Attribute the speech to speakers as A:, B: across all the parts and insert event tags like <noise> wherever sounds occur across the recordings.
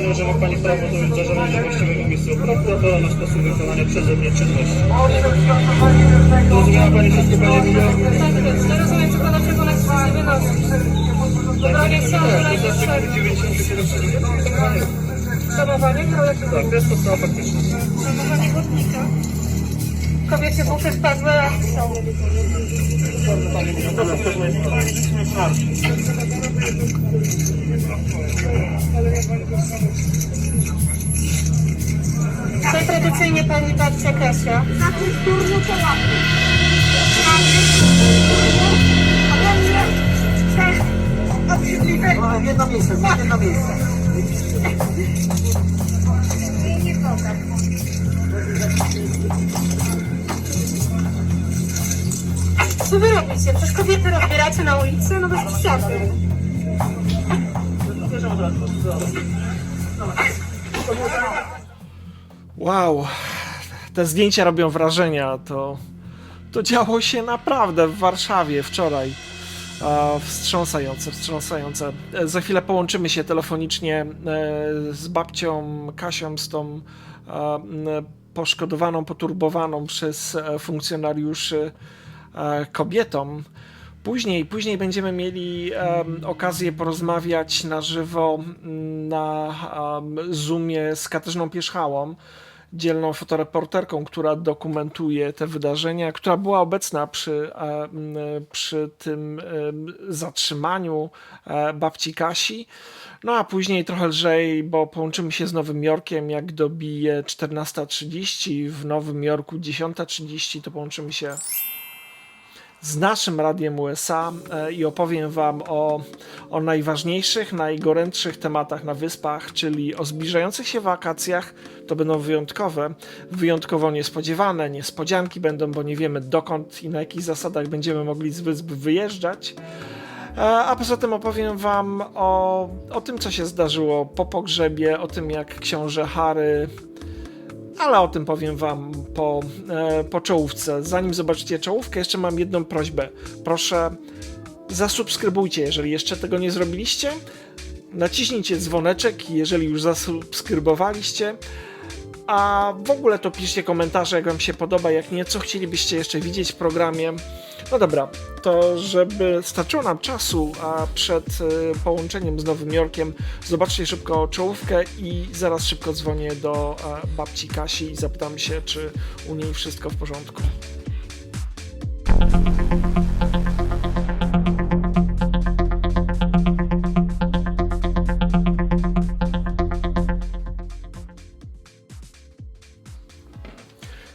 A: Panią, że ma Pani prawo do zażalenia właściwego miejsca prawdopodobnie na sposób wykonania przeze mnie czynności. Zrozumiała Pani wszystko, Panie Emilio?
B: Nie rozumiem tylko dlaczego nas wszyscy wynoszą. Drogie są,
A: Tak,
B: ale
A: to jest artykuł 97
B: Zabawanie,
A: Tak, to jest podstawa faktyczna.
B: zabawanie górnika. Kobiety buty spadły, a są.
A: Panie proszę, to jest
B: To tradycyjnie pani babcia Kasia.
C: Na kulturze to łapy.
D: No, jedno miejsce, jedno miejsce.
C: Nie podam.
B: Co wy robicie? Przecież kobiety rozbieracie na ulicy? No bez przesady.
E: Wow, te zdjęcia robią wrażenia. To, to działo się naprawdę w Warszawie wczoraj. Wstrząsające, wstrząsające. E, Za chwilę połączymy się telefonicznie e, z babcią Kasią, z tą poszkodowaną, poturbowaną przez e, funkcjonariuszy kobietą. Później, później będziemy mieli em, okazję porozmawiać na żywo na em, Zoomie z Katarzyną Pierzchałą, dzielną fotoreporterką, która dokumentuje te wydarzenia, która była obecna przy, em, przy tym em, zatrzymaniu e, babci Kasi. No a później trochę lżej, bo połączymy się z Nowym Jorkiem, jak dobije 14.30, w Nowym Jorku 10.30, to połączymy się z naszym Radiem USA e, i opowiem Wam o, o najważniejszych, najgorętszych tematach na wyspach, czyli o zbliżających się wakacjach. To będą wyjątkowe, wyjątkowo niespodziewane. Niespodzianki będą, bo nie wiemy dokąd i na jakich zasadach będziemy mogli z wysp wyjeżdżać. E, A poza tym opowiem Wam o, o tym, co się zdarzyło po pogrzebie, o tym, jak książę Harry ale o tym powiem Wam po, e, po czołówce. Zanim zobaczycie czołówkę, jeszcze mam jedną prośbę. Proszę, zasubskrybujcie, jeżeli jeszcze tego nie zrobiliście. Naciśnijcie dzwoneczek, jeżeli już zasubskrybowaliście. A w ogóle to piszcie komentarze, jak Wam się podoba, jak nie, co chcielibyście jeszcze widzieć w programie. No dobra, to żeby starczyło nam czasu, a przed e, połączeniem z Nowym Jorkiem zobaczcie szybko czołówkę i zaraz szybko dzwonię do e, babci Kasi i zapytam się, czy u niej wszystko w porządku.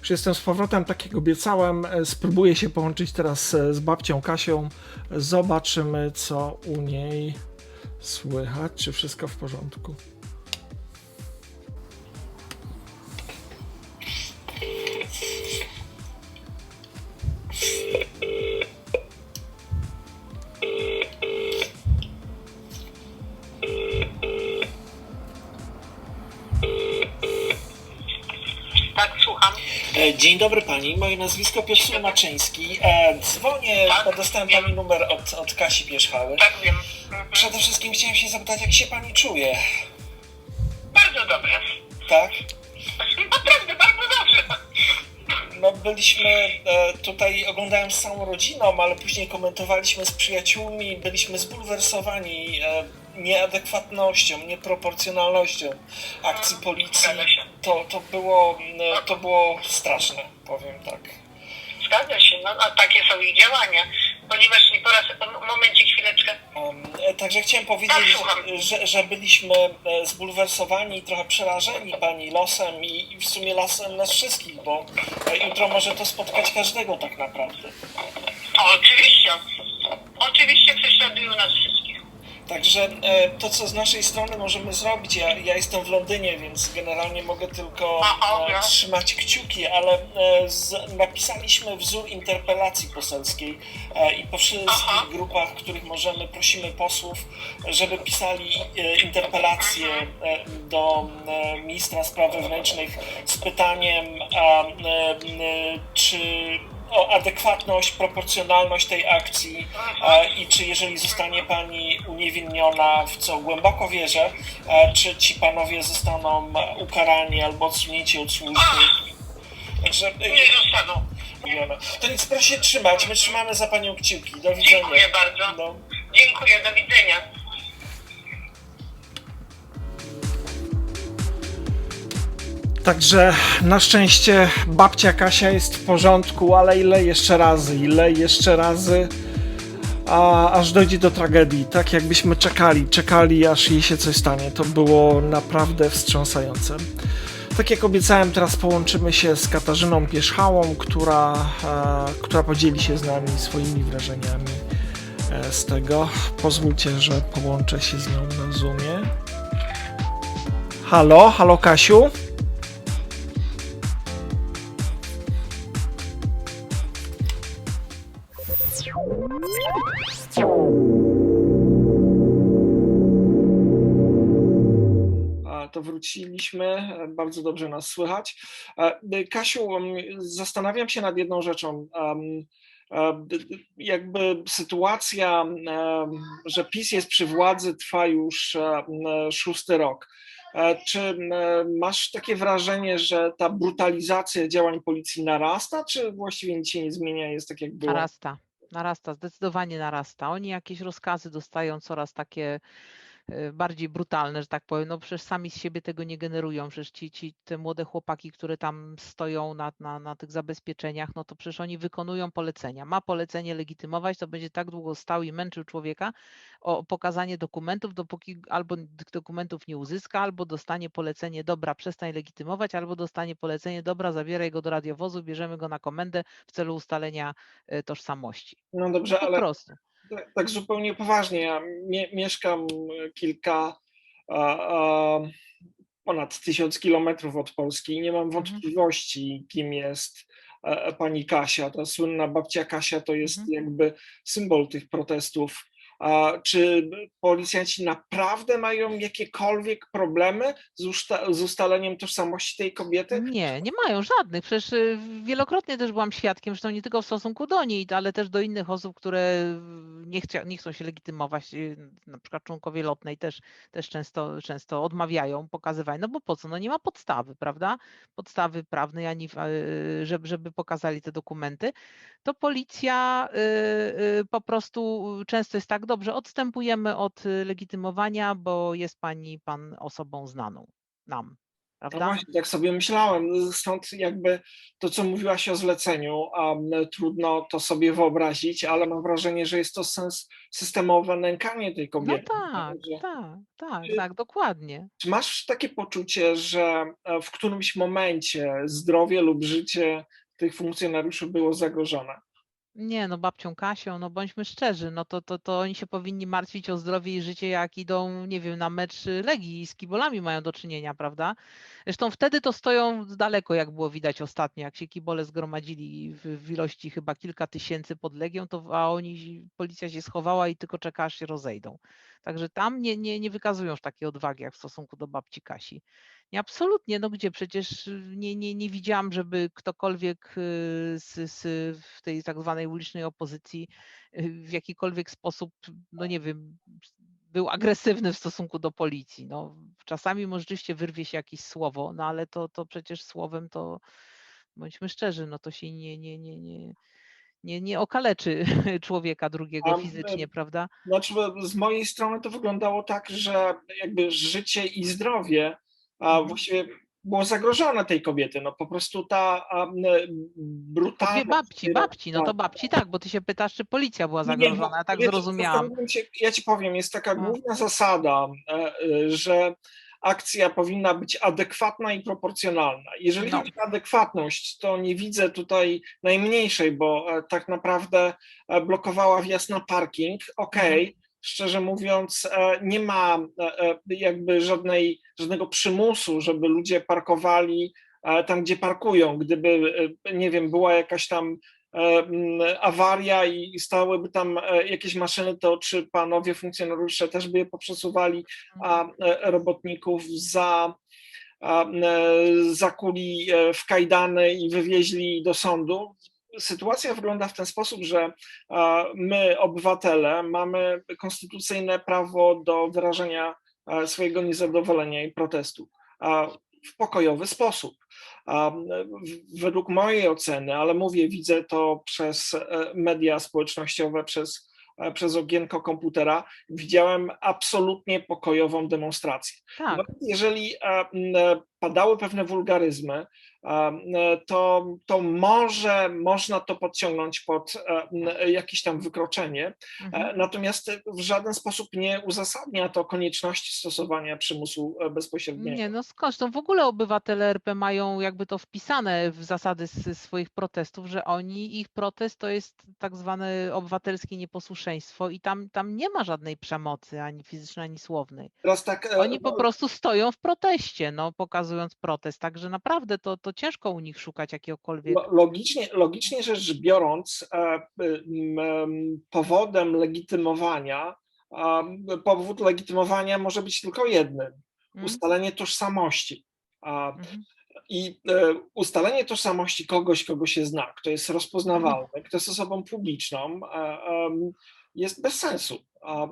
E: Już jestem z powrotem, tak jak obiecałem. e, Spróbuję się połączyć teraz e, z babcią Kasią. Zobaczymy, co u niej słychać, czy wszystko w porządku. Dzień dobry pani, moje nazwisko Piotr Słomaczyński. E, Dzwonię, bo dostałem pani numer od, od Kasi Pierzchały.
F: Tak wiem. Mhm.
E: Przede wszystkim chciałem się zapytać, jak się pani czuje,
F: Bardzo dobrze.
E: tak?
F: Naprawdę bardzo dobrze.
E: No byliśmy e, tutaj, oglądałem z całą rodziną, ale później komentowaliśmy z przyjaciółmi, byliśmy zbulwersowani e, nieadekwatnością, nieproporcjonalnością akcji policji. To, to, było, e, to było straszne, powiem tak.
F: Zgadza się, no a takie są ich działania. Ponieważ nie po raz, momencie, chwileczkę.
E: E, Także chciałem powiedzieć,
F: Tak,
E: że, że, byliśmy e, zbulwersowani i trochę przerażeni pani losem i, i w sumie losem nas wszystkich, bo e, jutro może to spotkać każdego tak naprawdę.
F: O, oczywiście. Oczywiście prześladują nas wszystkich.
E: Także e, to, co z naszej strony możemy zrobić, ja, ja jestem w Londynie, więc generalnie mogę tylko e, trzymać kciuki, ale e, z, napisaliśmy wzór interpelacji poselskiej e, i po wszystkich
F: Aha.
E: grupach, w których możemy, prosimy posłów, żeby pisali e, interpelacje e, do e, ministra spraw wewnętrznych z pytaniem, a, e, czy o adekwatność, proporcjonalność tej akcji e, i czy jeżeli zostanie pani uniewinniona, w co głęboko wierzę, e, czy ci panowie zostaną ukarani albo odsunięci od służby. Także e,
F: Nie zostaną.
E: to nic, proszę się trzymać, my trzymamy za panią kciuki. Do widzenia.
F: Dziękuję bardzo.
E: No.
F: Dziękuję, do widzenia.
E: Także na szczęście babcia Kasia jest w porządku, ale ile jeszcze razy, ile jeszcze razy, a, aż dojdzie do tragedii. Tak jakbyśmy czekali, czekali aż jej się coś stanie. To było naprawdę wstrząsające. Tak jak obiecałem, teraz połączymy się z Katarzyną Pierzchałą, która, e, która podzieli się z nami swoimi wrażeniami e, z tego. Pozwólcie, że połączę się z nią na Zoomie. Halo, halo Kasiu? Wróciliśmy, bardzo dobrze nas słychać. E, e, Kasiu, zastanawiam się nad jedną rzeczą. E, Jakby sytuacja, że PiS jest przy władzy, trwa już szósty rok. Czy masz takie wrażenie, że ta brutalizacja działań policji narasta, czy właściwie nic się nie zmienia, jest tak jak było?
G: Narasta, narasta, zdecydowanie narasta. Oni jakieś rozkazy dostają coraz takie bardziej brutalne, że tak powiem. No przecież sami z siebie tego nie generują. Przecież ci, ci te młode chłopaki, które tam stoją na, na, na tych zabezpieczeniach, no to przecież oni wykonują polecenia. Ma polecenie legitymować, to będzie tak długo stał i męczył człowieka o pokazanie dokumentów, dopóki albo tych dokumentów nie uzyska, albo dostanie polecenie, dobra, przestań legitymować, albo dostanie polecenie, dobra, zabieraj go do radiowozu, bierzemy go na komendę w celu ustalenia e, tożsamości.
E: No dobrze,
G: Po
E: ale
G: prostu.
E: Tak, tak zupełnie poważnie. Ja mie mieszkam kilka, a, a, ponad tysiąc kilometrów od Polski i nie mam wątpliwości, kim jest e, pani Kasia. Ta słynna babcia Kasia to jest
G: Mhm.
E: jakby symbol tych protestów. Czy policjanci naprawdę mają jakiekolwiek problemy z, usta- z ustaleniem tożsamości tej kobiety?
G: Nie, nie mają żadnych. Przecież y, wielokrotnie też byłam świadkiem, zresztą nie tylko w stosunku do niej, ale też do innych osób, które nie, chcia, nie chcą się legitymować, y, na przykład członkowie lotnej też, też często, często odmawiają pokazywania, no bo po co? No nie ma podstawy, prawda? Podstawy prawnej, ani y, żeby, żeby pokazali te dokumenty. To policja y, y, po prostu często jest tak, dobrze, odstępujemy od y, legitymowania, bo jest pani, pan osobą znaną nam.
E: No
G: Prawda?
E: właśnie, tak sobie myślałem. Stąd jakby to, co mówiłaś o zleceniu, a m, trudno to sobie wyobrazić, ale mam wrażenie, że jest to sens systemowe nękanie tej
G: No
E: kobiety.
G: tak,
E: Że-
G: tak, tak,
E: Y-
G: tak, dokładnie.
E: Czy masz takie poczucie, że e, w którymś momencie zdrowie lub życie tych funkcjonariuszy było zagrożone?
G: Nie, no babcią Kasią, no bądźmy szczerzy, no to, to, to oni się powinni martwić o zdrowie i życie, jak idą, nie wiem, na mecz Legii i z kibolami mają do czynienia, prawda? Zresztą wtedy to stoją daleko, jak było widać ostatnio, jak się kibole zgromadzili w, w ilości chyba kilka tysięcy pod Legią, to a oni, policja się schowała i tylko czeka, aż się rozejdą. Także tam nie, nie, nie wykazują już takiej odwagi, jak w stosunku do babci Kasi. Nie, absolutnie, no gdzie przecież y, nie, nie, nie widziałam, żeby ktokolwiek y, z, z, w tej tak zwanej ulicznej opozycji y, w jakikolwiek sposób, no nie wiem, był agresywny w stosunku do policji. No, czasami może wyrwie się jakieś słowo, no ale to, to przecież słowem to, bądźmy szczerzy, no to się nie, nie, nie, nie, nie, nie okaleczy <laughs> człowieka drugiego fizycznie, prawda?
E: Znaczy, z mojej strony to wyglądało tak, że jakby życie i zdrowie a
G: Mhm.
E: właściwie było zagrożone tej kobiety. No po prostu ta m, brutalna.
G: Babci, babci, no to babci tak, bo ty się pytasz, czy policja była
E: Nie, nie,
G: zagrożona, ja tak
E: wiecie,
G: zrozumiałam.
E: ja ci powiem, jest taka główna zasada, e, e, że akcja powinna być adekwatna i proporcjonalna. Jeżeli
G: No.
E: chodzi o adekwatność, to nie widzę tutaj najmniejszej, bo e, tak naprawdę e, blokowała wjazd na parking, okej,
G: Mhm.
E: szczerze mówiąc, e, nie ma jakby żadnej, żadnego przymusu, żeby ludzie parkowali tam, gdzie parkują. Gdyby, nie wiem, była jakaś tam awaria i stałyby tam e, jakieś maszyny, to czy panowie funkcjonariusze też by je poprzesuwali, a e, robotników za e, zakuli e, w kajdany i wywieźli do sądu. Sytuacja wygląda w ten sposób, że my, obywatele, mamy konstytucyjne prawo do wyrażenia e, swojego niezadowolenia i protestu w pokojowy sposób. Według mojej oceny, ale mówię, widzę to przez e, media społecznościowe, przez, e, przez okienko komputera, widziałem absolutnie pokojową demonstrację.
G: Tak.
E: Jeżeli e, padały pewne wulgaryzmy, e, to, to może można to podciągnąć pod jakieś tam wykroczenie,
G: Mhm.
E: e, natomiast w żaden sposób nie uzasadnia to konieczności stosowania przymusu e, bezpośredniego.
G: Nie, no skądś, no w ogóle obywatele RP mają jakby to wpisane w zasady swoich protestów, że oni, ich protest to jest tak zwane obywatelskie nieposłuszeństwo i tam, tam nie ma żadnej przemocy, ani fizycznej, ani słownej.
E: Tak,
G: Oni po
E: no,
G: prostu stoją w proteście, no protest, także naprawdę to, to ciężko u nich szukać jakiegokolwiek...
E: Lo- Logicznie, logicznie rzecz biorąc, e, y, powodem legitymowania, powód legitymowania może być tylko jednym:
G: Mm?
E: ustalenie tożsamości.
G: Mhm.
E: I e, ustalenie tożsamości kogoś, kogo się zna, kto jest rozpoznawalny, kto jest osobą publiczną, e, jest bez sensu.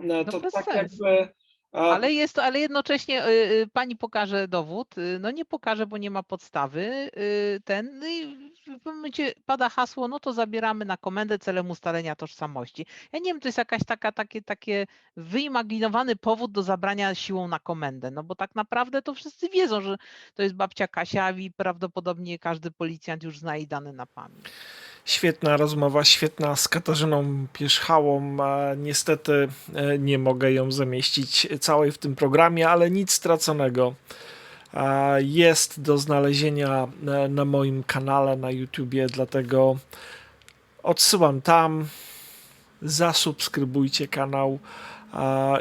E: E, To
G: bez
E: tak
G: sensu.
E: jakby.
G: Ale jest, ale jednocześnie y, y, pani pokaże dowód, y, no nie pokaże, bo nie ma podstawy y, ten no i w momencie pada hasło, no to zabieramy na komendę celem ustalenia tożsamości. Ja nie wiem, to jest jakaś taka, takie, takie wyimaginowany powód do zabrania siłą na komendę, no bo tak naprawdę to wszyscy wiedzą, że to jest babcia Kasia i prawdopodobnie każdy policjant już zna jej dane na pamięć.
E: Świetna rozmowa, świetna z Katarzyną Pierzchałą. Niestety e, nie mogę ją zamieścić całej w tym programie, ale nic straconego. Jest do znalezienia e, na moim kanale na YouTubie, dlatego odsyłam tam. Zasubskrybujcie kanał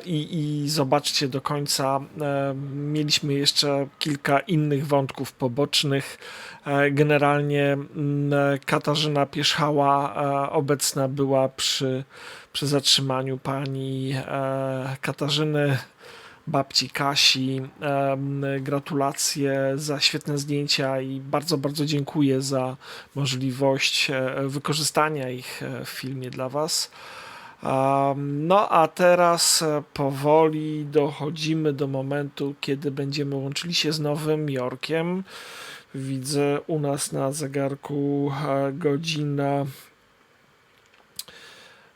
E: i, i zobaczcie do końca. E, Mieliśmy jeszcze kilka innych wątków pobocznych. E, Generalnie Katarzyna Pierzchała e, obecna była przy, przy zatrzymaniu pani Katarzyny, babci Kasi. Gratulacje za świetne zdjęcia i bardzo, bardzo dziękuję za możliwość wykorzystania ich w filmie dla Was. No a teraz e, powoli dochodzimy do momentu, kiedy będziemy łączyli się z Nowym Jorkiem. Widzę u nas na zegarku e, godzina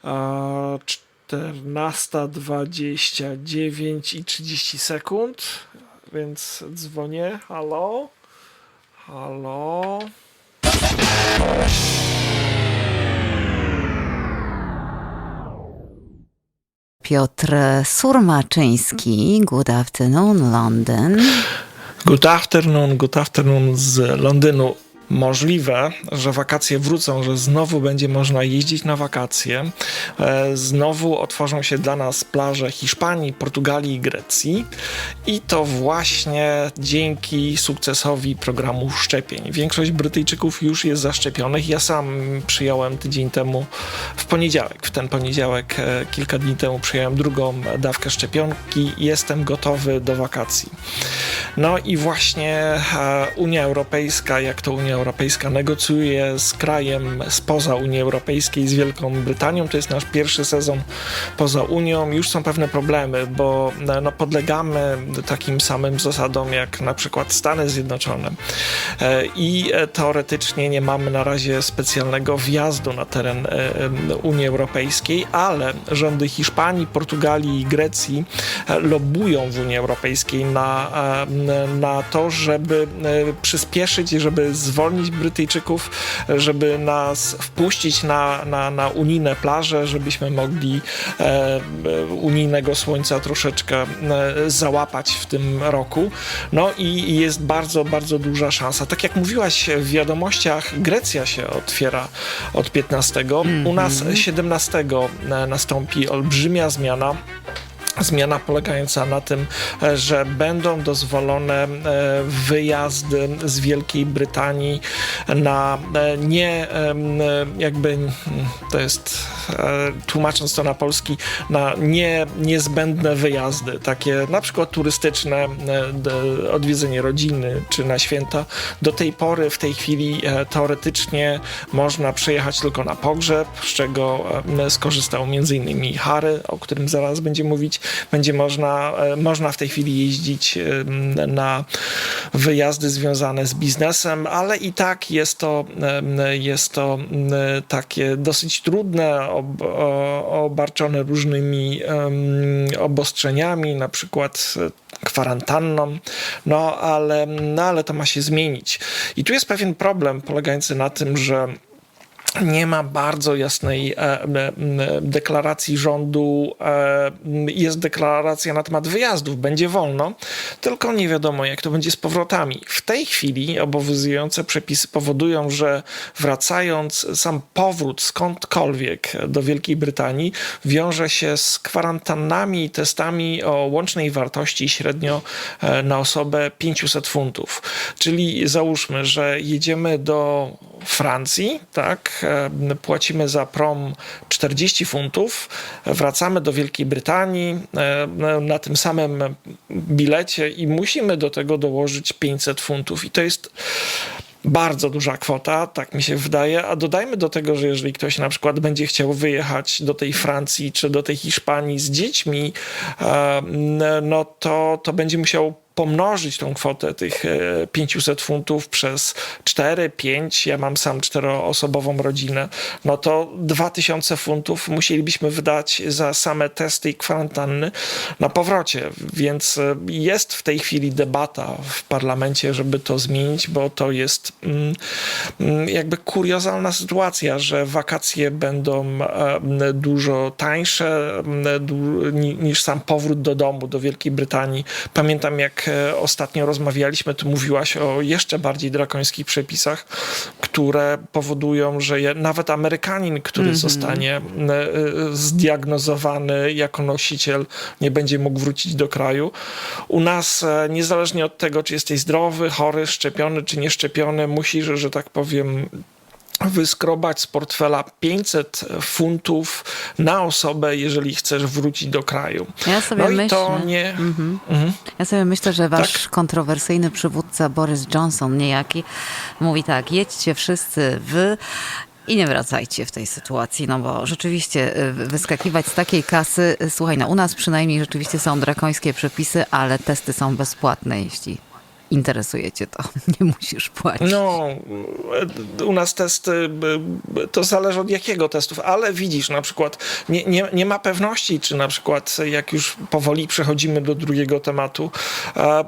E: e, 14.29 i 30 sekund, więc dzwonię. Halo? Halo?
H: Piotr Surmaczyński, Good Afternoon London.
E: Good afternoon, good afternoon z Londynu. Możliwe, że wakacje wrócą, że znowu będzie można jeździć na wakacje. E, Znowu otworzą się dla nas plaże Hiszpanii, Portugalii i Grecji. I to właśnie dzięki sukcesowi programu szczepień. Większość Brytyjczyków już jest zaszczepionych. Ja sam przyjąłem tydzień temu, w poniedziałek, w ten poniedziałek, e, kilka dni temu przyjąłem drugą dawkę szczepionki. Jestem gotowy do wakacji. No i właśnie e, Unia Europejska, jak to Unia Europejska negocjuje z krajem spoza Unii Europejskiej, z Wielką Brytanią, to jest nasz pierwszy sezon poza Unią, już są pewne problemy, bo e, no, podlegamy takim samym zasadom jak na przykład Stany Zjednoczone. E, i e, teoretycznie nie mamy na razie specjalnego wjazdu na teren Unii Europejskiej, ale rządy Hiszpanii, Portugalii i Grecji lobują w Unii Europejskiej na, na to, żeby przyspieszyć i żeby zwolnić uwolnić Brytyjczyków, żeby nas wpuścić na, na, na unijne plaże, żebyśmy mogli e, e, unijnego słońca troszeczkę e, załapać w tym roku. No i i jest bardzo, bardzo duża szansa. Tak jak mówiłaś w wiadomościach, Grecja się otwiera od 15. U nas 17 nastąpi olbrzymia zmiana. Zmiana polegająca na tym, e, że będą dozwolone e, wyjazdy z Wielkiej Brytanii na e, nie jakby mm, to jest tłumacząc to na polski, na nie, niezbędne wyjazdy, takie na przykład turystyczne, odwiedzenie rodziny czy na święta. Do tej pory, w tej chwili teoretycznie można przyjechać tylko na pogrzeb, z czego skorzystał m.in. Harry, o którym zaraz będzie mówić. Będzie można, e, można w tej chwili jeździć em, na wyjazdy związane z biznesem, ale i tak jest to, em, jest to takie dosyć trudne, ob, obarczone różnymi obostrzeniami, na przykład e, kwarantanną, no ale, no ale to ma się zmienić. I tu jest pewien problem polegający na tym, że nie ma bardzo jasnej e, e, deklaracji rządu. E, jest deklaracja na temat wyjazdów, będzie wolno, tylko nie wiadomo, jak to będzie z powrotami. W tej chwili obowiązujące przepisy powodują, że wracając, sam powrót skądkolwiek do Wielkiej Brytanii wiąże się z kwarantannami i testami o łącznej wartości średnio na osobę 500 funtów. Czyli załóżmy, że jedziemy do Francji, tak, e, płacimy za prom 40 funtów, wracamy do Wielkiej Brytanii e, na tym samym bilecie i musimy do tego dołożyć 500 funtów. I to jest bardzo duża kwota, tak mi się wydaje, a dodajmy do tego, że jeżeli ktoś na przykład będzie chciał wyjechać do tej Francji czy do tej Hiszpanii z dziećmi, e, no to, to będzie musiał pomnożyć tą kwotę tych e, 500 funtów przez 4, 5, ja mam sam czteroosobową rodzinę, no to 2000 funtów musielibyśmy wydać za same testy i kwarantanny na powrocie, więc e, jest w tej chwili debata w parlamencie, żeby to zmienić, bo to jest mm, mm, jakby kuriozalna sytuacja, że wakacje będą e, dużo tańsze niż sam powrót do domu, do Wielkiej Brytanii. Pamiętam jak e, ostatnio rozmawialiśmy, tu mówiłaś o jeszcze bardziej drakońskich przepisach, które powodują, że je, nawet Amerykanin, który zostanie e, e, zdiagnozowany jako nosiciel, nie będzie mógł wrócić do kraju. U nas, e, niezależnie od tego, czy jesteś zdrowy, chory, szczepiony, czy nieszczepiony, musisz, że tak powiem, wyskrobać z portfela 500 funtów na osobę, jeżeli chcesz wrócić do kraju.
H: Ja sobie
E: no
H: myślę,
E: to nie...
H: Mhm.
E: Mhm.
H: Ja sobie myślę, że wasz
E: Tak?
H: kontrowersyjny przywódca Boris Johnson niejaki mówi tak, jedźcie wszyscy wy i nie wracajcie w tej sytuacji, no bo rzeczywiście y, wyskakiwać z takiej kasy, y, słuchaj, no u nas przynajmniej rzeczywiście są drakońskie przepisy, ale testy są bezpłatne, jeśli interesuje cię to, <laughs> nie musisz płacić.
E: No, u nas testy, to zależy od jakiego testów, ale widzisz, na przykład nie, nie, nie ma pewności, czy na przykład jak już powoli przechodzimy do drugiego tematu, e,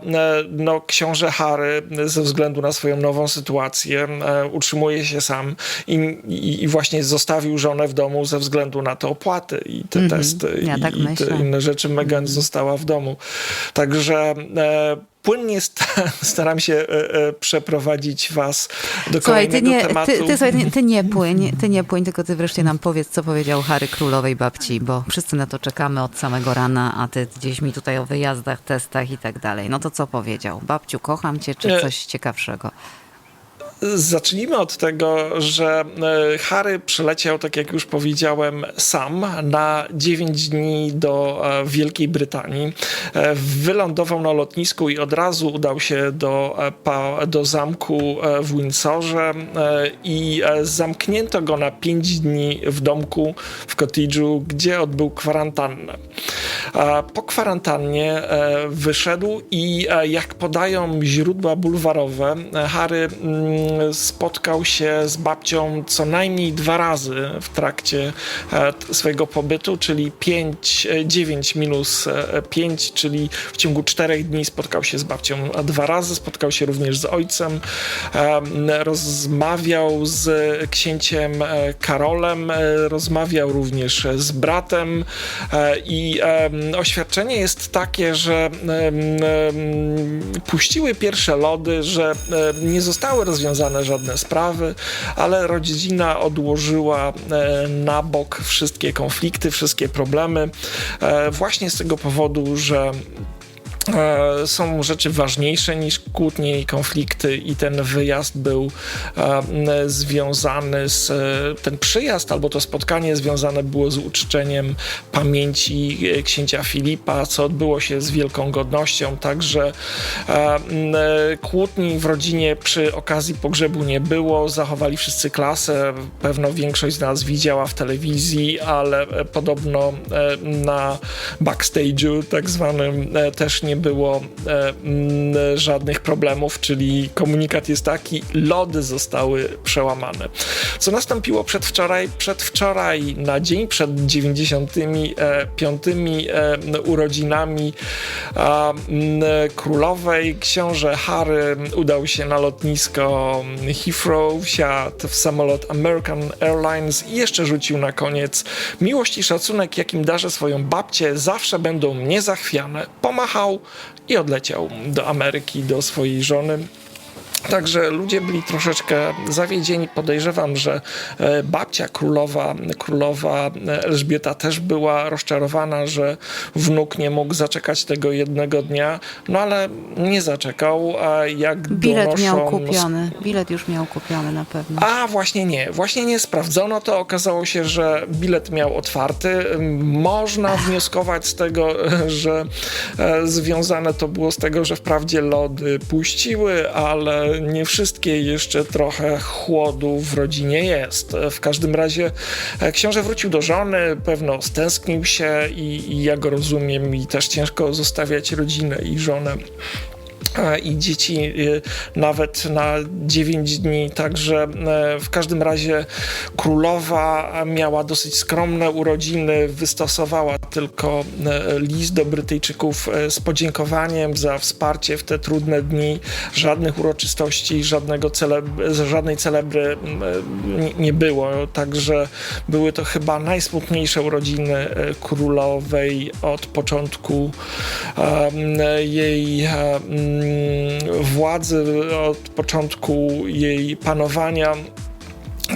E: no książę Harry ze względu na swoją nową sytuację e, utrzymuje się sam i, i, właśnie zostawił żonę w domu ze względu na te opłaty i te
H: Mhm.
E: testy
H: Ja
E: i,
H: tak
E: i te inne rzeczy. Megan została w domu. Także e, płynnie sta- <laughs> staram się e, e, przeprowadzić was do
H: Słuchaj, ty
E: kolejnego
H: nie,
E: tematu.
H: ty, ty, słuchaj, ty, ty nie płyń, ty nie płyń, tylko ty wreszcie nam powiedz, co powiedział Harry królowej babci, bo wszyscy na to czekamy od samego rana, a ty gdzieś mi tutaj o wyjazdach, testach i tak dalej. No to co powiedział? Babciu, kocham cię, czy
E: Nie.
H: coś ciekawszego?
E: Zacznijmy od tego, że e, Harry przyleciał, tak jak już powiedziałem, sam na 9 dni do e, Wielkiej Brytanii. E, Wylądował na lotnisku i od razu udał się do, do zamku w Windsorze i zamknięto go na 5 dni w domku w cottage'u, gdzie odbył kwarantannę. Po kwarantannie wyszedł i jak podają źródła bulwarowe, Harry mm, spotkał się z babcią co najmniej dwa razy w trakcie e, swojego pobytu, czyli 5, 9 minus 5, czyli w ciągu czterech dni spotkał się z babcią dwa razy, spotkał się również z ojcem, em, rozmawiał z księciem e, Karolem, e, rozmawiał również z bratem e, i oświadczenie jest takie, że puściły pierwsze lody, że nie zostały rozwiązane żadne sprawy, ale rodzina odłożyła e, na bok wszystkie konflikty, wszystkie problemy e, właśnie z tego powodu, że są rzeczy ważniejsze niż kłótnie i konflikty i ten wyjazd był e, związany z e, ten przyjazd albo to spotkanie związane było z uczczeniem pamięci e, księcia Filipa, co odbyło się z wielką godnością, także e, e, kłótni w rodzinie przy okazji pogrzebu nie było, zachowali wszyscy klasę, pewno większość z nas widziała w telewizji, ale e, podobno e, na backstage'u tak zwanym e, też nie było e, mm, żadnych problemów, czyli komunikat jest taki, lody zostały przełamane. Co nastąpiło przedwczoraj? Przedwczoraj na dzień przed 95 e, urodzinami a, mm, królowej książę Harry udał się na lotnisko Heathrow, wsiadł w samolot American Airlines i jeszcze rzucił na koniec miłość i szacunek, jakim darzę swoją babcię, zawsze będą mnie zachwiane. Pomachał i odleciał do Ameryki, do swojej żony. Także ludzie byli troszeczkę zawiedzieni. Podejrzewam, że e, babcia królowa, królowa Elżbieta też była rozczarowana, że wnuk nie mógł zaczekać tego jednego dnia, no ale nie zaczekał, a jak
H: Bilet
E: donoszą...
H: miał kupiony. Bilet już miał kupiony na pewno.
E: A właśnie nie, właśnie nie sprawdzono to. Okazało się, że bilet miał otwarty. Można wnioskować z tego, że e, związane to było z tego, że wprawdzie lody puściły, ale nie wszystkie jeszcze trochę chłodu w rodzinie jest. W każdym razie e, książę wrócił do żony, pewno stęsknił się i, i ja go rozumiem i też ciężko zostawiać rodzinę i żonę i dzieci y, nawet na 9 dni. Także e, w każdym razie królowa miała dosyć skromne urodziny, wystosowała tylko e, list do Brytyjczyków e, z podziękowaniem za wsparcie w te trudne dni. Żadnych uroczystości, żadnego celeb- żadnej celebry e, nie- było. Także były to chyba najsmutniejsze urodziny e, królowej od początku jej władzy, od początku jej panowania.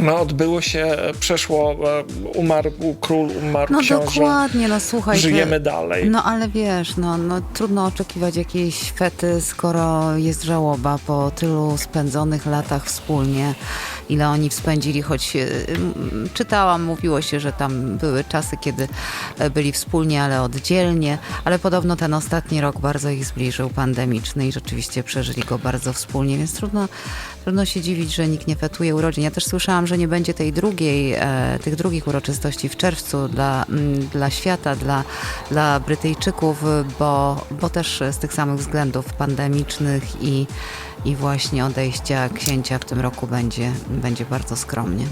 E: No, odbyło się, przeszło, e, umarł król, umarł
H: No
E: książę.
H: dokładnie, no słuchaj. ty-
E: Żyjemy dalej.
H: No ale wiesz, no, no trudno oczekiwać jakiejś fety, skoro jest żałoba po tylu spędzonych latach wspólnie. Ile oni spędzili, choć e, czytałam, mówiło się, że tam były czasy, kiedy e, byli wspólnie, ale oddzielnie. Ale podobno ten ostatni rok bardzo ich zbliżył, pandemiczny i rzeczywiście przeżyli go bardzo wspólnie, więc trudno, trudno się dziwić, że nikt nie fetuje urodzin. Ja też słyszałam, że nie będzie tej drugiej, e, tych drugich uroczystości w czerwcu dla, dla świata, dla, dla Brytyjczyków, bo, bo też z tych samych względów pandemicznych i, i właśnie odejścia księcia w tym roku będzie, będzie bardzo skromnie.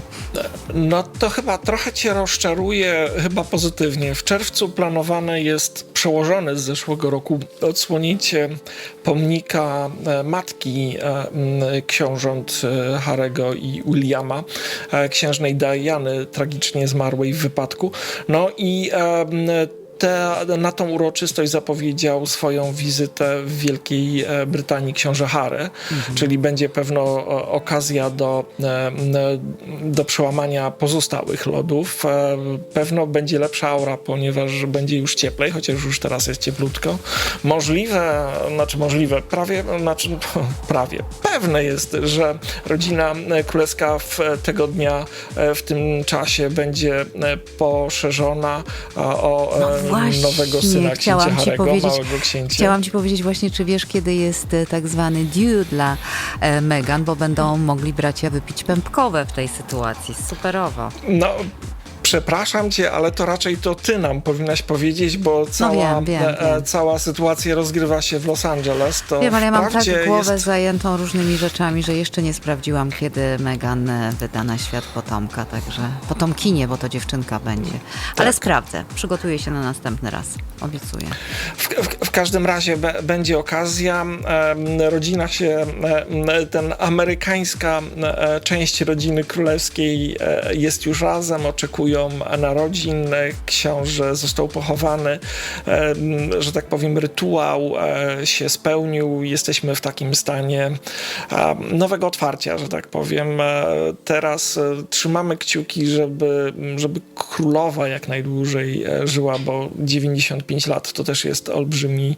E: No to chyba trochę cię rozczaruje, chyba pozytywnie. W czerwcu planowane jest przełożone z zeszłego roku odsłonięcie pomnika e, matki e, książąt e, Harego i Williama, księżnej Diany, tragicznie zmarłej w wypadku. No i te, na tą uroczystość zapowiedział swoją wizytę w Wielkiej e, Brytanii książę Harry, czyli będzie pewno o, okazja do, e, do przełamania pozostałych lodów. E, Pewno będzie lepsza aura, ponieważ będzie już cieplej, chociaż już teraz jest cieplutko. Możliwe, znaczy możliwe, prawie, znaczy <laughs> prawie, pewne jest, że rodzina e, królewska w tego dnia, e, w tym czasie będzie e, poszerzona o e,
H: Właśnie,
E: nowego syna księcia
H: chciałam ci powiedzieć-. Chciałam ci powiedzieć właśnie, czy wiesz, kiedy jest e, tak zwany due dla e, Meghan, bo będą mogli bracia wypić pępkowe w tej sytuacji. Superowo.
E: No, Przepraszam cię, ale to raczej to ty nam powinnaś powiedzieć, bo cała,
H: wiem, wiem,
E: e,
H: wiem.
E: cała sytuacja rozgrywa się w Los Angeles. To
H: Wiem, ale ja mam tak głowę
E: jest...
H: zajętą różnymi rzeczami, że jeszcze nie sprawdziłam, kiedy Megan e, wyda na świat potomka, także potomkinie, bo to dziewczynka będzie.
E: Tak.
H: Ale sprawdzę, przygotuję się na następny raz, obiecuję.
E: W, w, w każdym razie będzie okazja. Rodzina się, ten amerykańska e, część rodziny królewskiej jest już razem, oczekują narodzin. E, Książę został pochowany, em, że tak powiem, rytuał e, się spełnił. Jesteśmy w takim stanie e, nowego otwarcia, że tak powiem. E, Teraz e, trzymamy kciuki, żeby, żeby królowa jak najdłużej e, żyła, bo 95 lat to też jest olbrzymi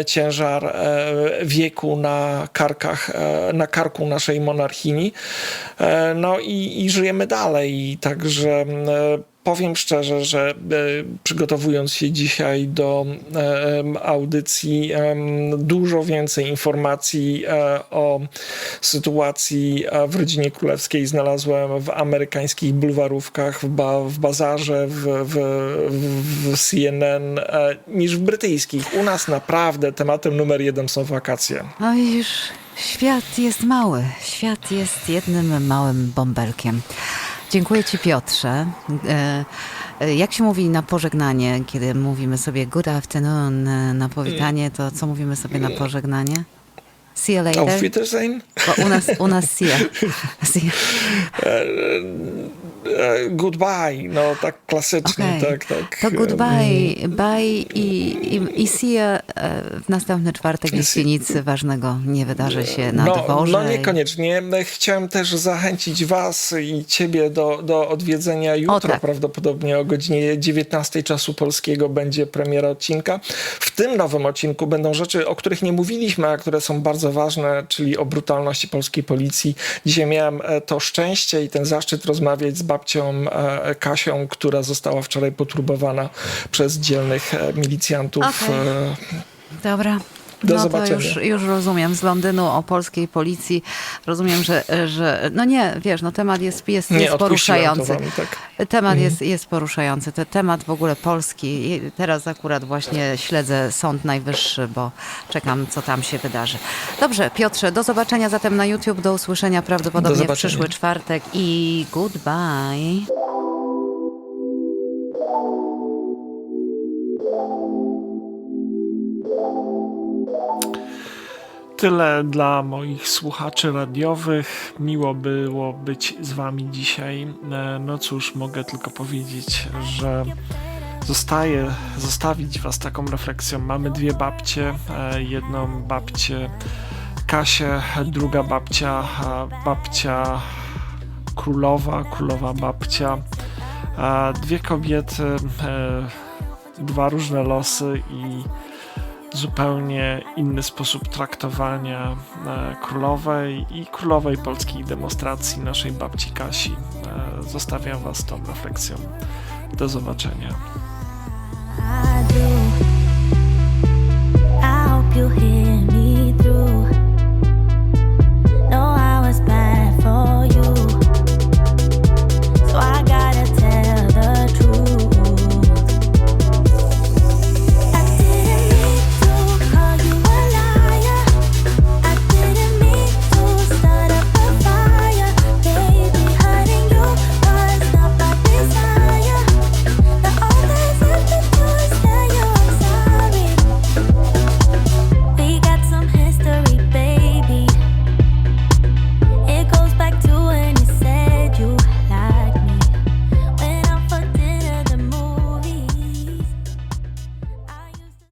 E: e, ciężar e, wieku na karkach, e, na karku naszej monarchini. E, No i, i żyjemy dalej. Także e, powiem szczerze, że e, przygotowując się dzisiaj do e, audycji, dużo więcej informacji o sytuacji w rodzinie królewskiej znalazłem w amerykańskich bulwarówkach, w, ba, w bazarze, w, w, w CNN, niż w brytyjskich. U nas naprawdę tematem numer jeden są wakacje.
H: No widzisz, świat jest mały. Świat jest jednym małym bąbelkiem. Dziękuję Ci, Piotrze. E, e, Jak się mówi na pożegnanie, kiedy mówimy sobie good afternoon e, na powitanie, to co mówimy sobie na pożegnanie? See you later.
E: Auf Wiedersehen.
H: Bo u nas, u nas see you. <laughs> See
E: Goodbye, no tak klasycznie,
H: Okej.
E: tak, tak.
H: To goodbye, bye i, i, i see e, w następny czwartek, jeśli nic ważnego nie wydarzy się na
E: no,
H: dworze.
E: No niekoniecznie. Chciałem też zachęcić was i ciebie do, do odwiedzenia jutro.
H: tak.
E: Prawdopodobnie o godzinie 19 czasu polskiego będzie premiera odcinka. W tym nowym odcinku będą rzeczy, o których nie mówiliśmy, a które są bardzo ważne, czyli o brutalności polskiej policji. Dzisiaj miałem e, to szczęście i ten zaszczyt rozmawiać z babcią e, Kasią, która została wczoraj poturbowana przez dzielnych e, milicjantów.
H: Okej. Dobra.
E: Do
H: no
E: zobaczenia.
H: to już, już rozumiem. Z Londynu o polskiej policji rozumiem, że, że no nie, wiesz, no temat jest, jest,
E: Nie
H: jest poruszający.
E: wam, tak.
H: Temat
E: Mhm.
H: jest, jest poruszający. Ten temat w ogóle polski. Teraz akurat właśnie śledzę Sąd Najwyższy, bo czekam, co tam się wydarzy. Dobrze, Piotrze, do zobaczenia zatem na YouTube. Do usłyszenia prawdopodobnie w
E: zobaczenia.
H: przyszły czwartek i goodbye.
E: Tyle dla moich słuchaczy radiowych. Miło było być z wami dzisiaj. E, No cóż, mogę tylko powiedzieć, że zostaje zostawić was taką refleksją. Mamy dwie babcie. e, Jedną babcię Kasię, druga babcia, e, babcia królowa, królowa babcia. Dwie kobiety, dwa różne losy i zupełnie inny sposób traktowania e, królowej i królowej polskiej demonstracji naszej babci Kasi. E, Zostawiam Was tą refleksją. Do zobaczenia.
I: I hope you hear me through.